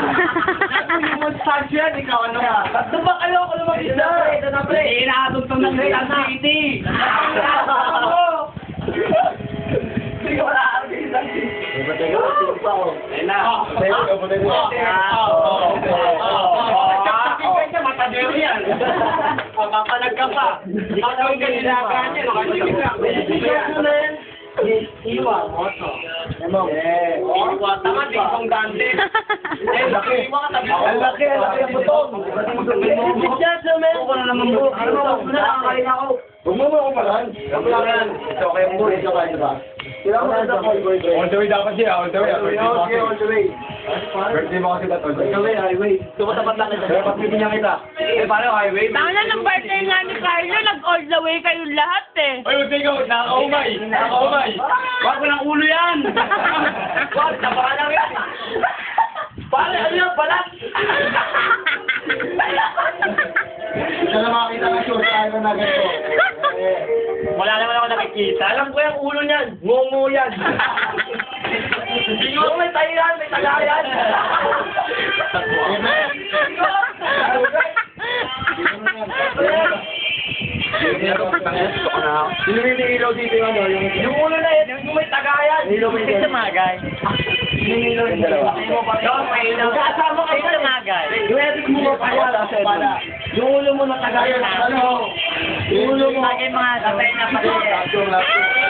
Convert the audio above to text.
Yung mustache yan, ikaw ano ka? Ba't ba ako naman isa? Na pre. Inaatugtong ng Grand City. Hindi ko na. Matadero yan. Papapalag ka pa. Pagkawin ka nilagaan yan. Makasipig ka. Iwa, moto. Iwa, tama, di kong dante. Eh, laki. Ang laki, ang laki ang butong. Gentlemen. Ako na naman mo. Ano mo, nakakain ako. Huwag mo mo ako palan. Ako lang yan. Ito kayo mo. Ito kayo ba? Kailangan mo sa boy, boy, boy. On the way dapat siya, on the way. Mo on the way. Birthday mo kasi dapat on the way. Highway, highway. Tumatapat lang kita. Dapat bibigyan kita. Eh, paano highway? Tanga ng birthday nga ni Carlo, nag-all the way kayo lahat eh. Ay, huwag ikaw, nakakaumay. Nakakaumay. Wag mo ng ulo yan! Wag, na ganito. Wala naman ako nakikita. Alam ko yung ulo niyan. Ngungu yan. Bingo may tayo yan, may taga yan. Dito yung? Yung Yung ulo na yan, yung may taga yan. ilaw may ilaw. Yung dalawa. Yung may ilaw. Kasama kayo na Tumagay. Yung epic mo pa pala pala. Yung ulo mo na tagayan. Ano? Yung ulo mo. Bagay mga tatay na lahat.